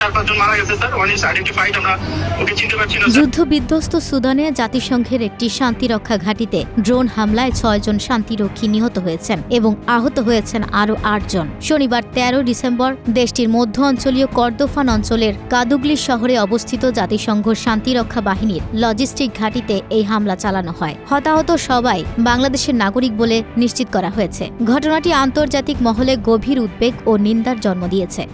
চার পাঁচজন মারা গেছে, স্যার। ওয়ান ইজ আইডেন্টিফাইড আমরা ওকে চিনতে পারছি না, স্যার। যুদ্ধ বিধ্বস্ত সুদানে জাতিসংঘের একটি শান্তিরক্ষা ঘাঁটিতে ড্রোন হামলায় ছয়জন শান্তিরক্ষী নিহত হয়েছেন এবং আহত হয়েছেন আরও আটজন। শনিবার তেরো ডিসেম্বর দেশটির মধ্য অঞ্চলীয় কর্দোফান অঞ্চলের কাদুগলি শহরে অবস্থিত জাতিসংঘ শান্তিরক্ষা বাহিনীর লজিস্টিক ঘাঁটিতে এই হামলা চালানো হয়। হতাহত সবাই বাংলাদেশের নাগরিক বলে নিশ্চিত করা হয়েছে। ঘটনাটি আন্তর্জাতিক মহলে গভীর উদ্বেগ ও নিন্দার জন্ম দিয়েছে।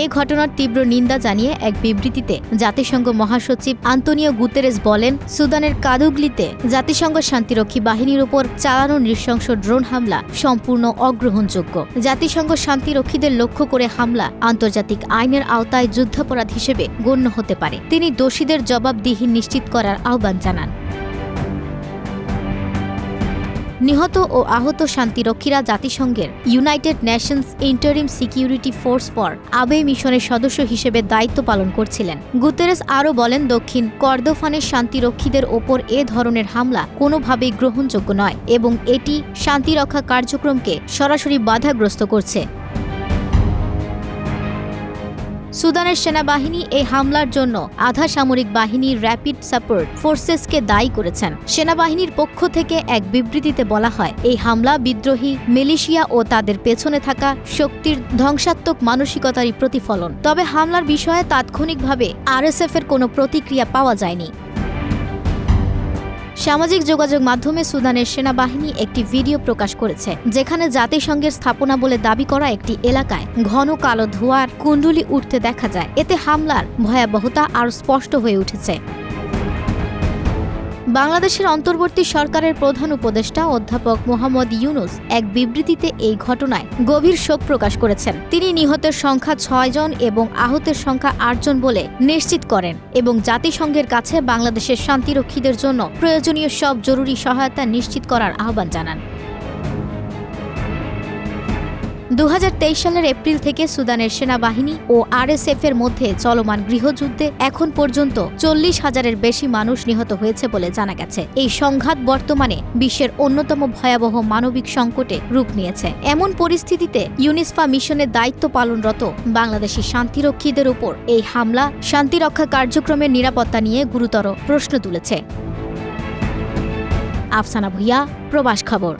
এ ঘটনার তীব্র নিন্দা জানিয়ে এক বিবৃতিতে জাতিসংঘ মহাসচিব আন্তোনিও গুতেরেস বলেন, সুদানের কাদুগলিতে জাতিসংঘ শান্তিরক্ষী বাহিনীর উপর চালানো নৃশংস ড্রোন হামলা সম্পূর্ণ অগ্রহণযোগ্য। জাতিসংঘ শান্তিরক্ষীদের লক্ষ্য করে হামলা আন্তর্জাতিক আইনের আওতায় যুদ্ধাপরাধ হিসেবে গণ্য হতে পারে। তিনি দোষীদের জবাবদিহি নিশ্চিত করার আহ্বান জানান। নিহত ও আহত শান্তিরক্ষীরা জাতিসংঘের united nations interim security force for Abyei মিশনের সদস্য হিসেবে দায়িত্ব পালন করছিলেন। গুতেরেস আরও বলেন, দক্ষিণ কর্দোফানের শান্তিরক্ষীদের ওপর এ ধরনের হামলা কোনোভাবেই গ্রহণযোগ্য নয় এবং এটি শান্তিরক্ষা কার্যক্রমকে সরাসরি বাধাগ্রস্ত করছে। সুদানের সেনাবাহিনী এই হামলার জন্য আধা সামরিক বাহিনী র্যাপিড সাপোর্ট ফোর্সেসকে দায়ী করেছেন। সেনাবাহিনীর পক্ষ থেকে এক বিবৃতিতে বলা হয়, এই হামলা বিদ্রোহী, মেলেশিয়া ও তাদের পেছনে থাকা শক্তির ধ্বংসাত্মক মানসিকতারই প্রতিফলন। তবে হামলার বিষয়ে তাৎক্ষণিকভাবে আরএসএফ এর কোনো প্রতিক্রিয়া পাওয়া যায়নি। সামাজিক যোগাযোগ মাধ্যমে সুদানের সেনাবাহিনী একটি ভিডিও প্রকাশ করেছে, যেখানে জাতিসংঘের স্থাপনা বলে দাবি করা একটি এলাকায় ঘন কালো ধোঁয়ার কুণ্ডুলি উঠতে দেখা যায়। এতে হামলার ভয়াবহতা আরও স্পষ্ট হয়ে উঠেছে। বাংলাদেশের অন্তর্বর্তী সরকারের প্রধান উপদেষ্টা অধ্যাপক মোহাম্মদ ইউনুস এক বিবৃতিতে এই ঘটনায় গভীর শোক প্রকাশ করেছেন। তিনি নিহতের সংখ্যা ছয় জন এবং আহতের সংখ্যা আটজন বলে নিশ্চিত করেন এবং জাতিসংঘের কাছে বাংলাদেশের শান্তিরক্ষীদের জন্য প্রয়োজনীয় সব জরুরি সহায়তা নিশ্চিত করার আহ্বান জানান। দু হাজার তেইশ সালের এপ্রিল থেকে সুদানের সেনাবাহিনী ও আরএসএফ এর মধ্যে চলমান গৃহযুদ্ধে এখন পর্যন্ত চল্লিশ হাজারের বেশি মানুষ নিহত হয়েছে বলে জানা গেছে। এই সংঘাত বর্তমানে বিশ্বের অন্যতম ভয়াবহ মানবিক সংকটে রূপ নিয়েছে। এমন পরিস্থিতিতে ইউনিসফা মিশনের দায়িত্ব পালনরত বাংলাদেশি শান্তিরক্ষীদের উপর এই হামলা শান্তিরক্ষা কার্যক্রমের নিরাপত্তা নিয়ে গুরুতর প্রশ্ন তুলেছে। আফসানা ভুইয়া, প্রবাস খবর।